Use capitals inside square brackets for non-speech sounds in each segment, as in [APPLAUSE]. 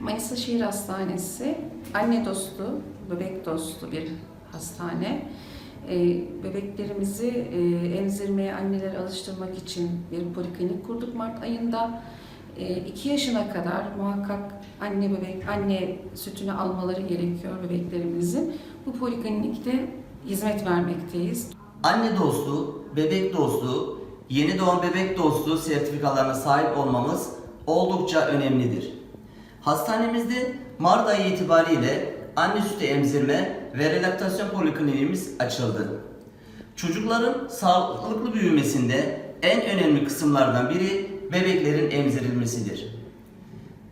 Manisa Şehir Hastanesi anne dostu, bebek dostu bir hastane. Ee, Bebeklerimizi e, emzirmeye anneleri alıştırmak için bir poliklinik kurduk Mart ayında. 2 yaşına kadar muhakkak anne bebek anne sütünü almaları gerekiyor bebeklerimizin. Bu poliklinikte hizmet vermekteyiz. Anne dostu, bebek dostu, yeni doğan bebek dostu sertifikalarına sahip olmamız oldukça önemlidir. Hastanemizde Mart ayı itibariyle anne sütü emzirme ve relaktasyon polikliniğimiz açıldı. Çocukların sağlıklı büyümesinde en önemli kısımlardan biri bebeklerin emzirilmesidir.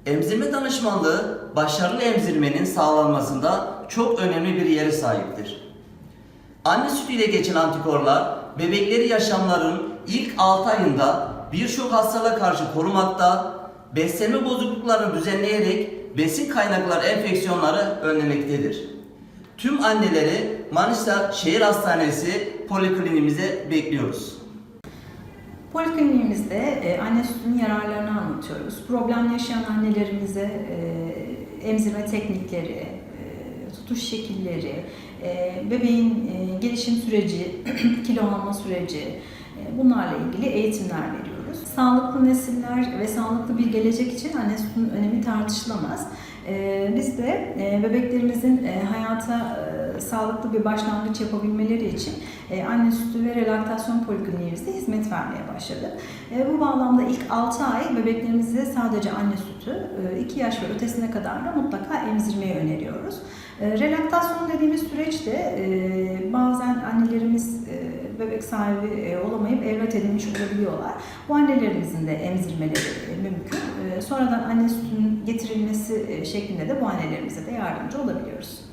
Emzirme danışmanlığı başarılı emzirmenin sağlanmasında çok önemli bir yere sahiptir. Anne sütüyle geçen antikorlar bebekleri yaşamların ilk 6 ayında birçok hastalığa karşı korumakta, beslenme bozukluklarını düzenleyerek besin kaynakları enfeksiyonları önlemektedir. Tüm anneleri Manisa Şehir Hastanesi polikliniğimize bekliyoruz. Polikliniğimizde e, anne sütünün yararlarını anlatıyoruz. Problem yaşayan annelerimize e, emzirme teknikleri, e, tutuş şekilleri, bebeğin gelişim süreci, [CLEARS THROAT] kilo alma süreci, bunlarla ilgili eğitimler veriyoruz. Sağlıklı nesiller ve sağlıklı bir gelecek için anne sütünün önemi tartışılamaz. E, biz de e, bebeklerimizin e, hayata e, sağlıklı bir başlangıç yapabilmeleri için e, anne sütü ve relaktasyon polikliniğimizde hizmet vermeye başladık. E, bu bağlamda ilk 6 ay bebeklerimize sadece anne sütü, 2 yaş ve ötesine kadar da mutlaka emzirmeyi öneriyoruz. E, relaktasyon dediğimiz süreçte e, bazen annelerimiz e, bebek sahibi e, olamayıp evlat edinmiş olabiliyorlar. Bu annelerimizin de emzirmeleri e, mümkün. E, sonradan anne sütünün getirilmesi şeklinde de bu annelerimize de yardımcı olabiliyoruz.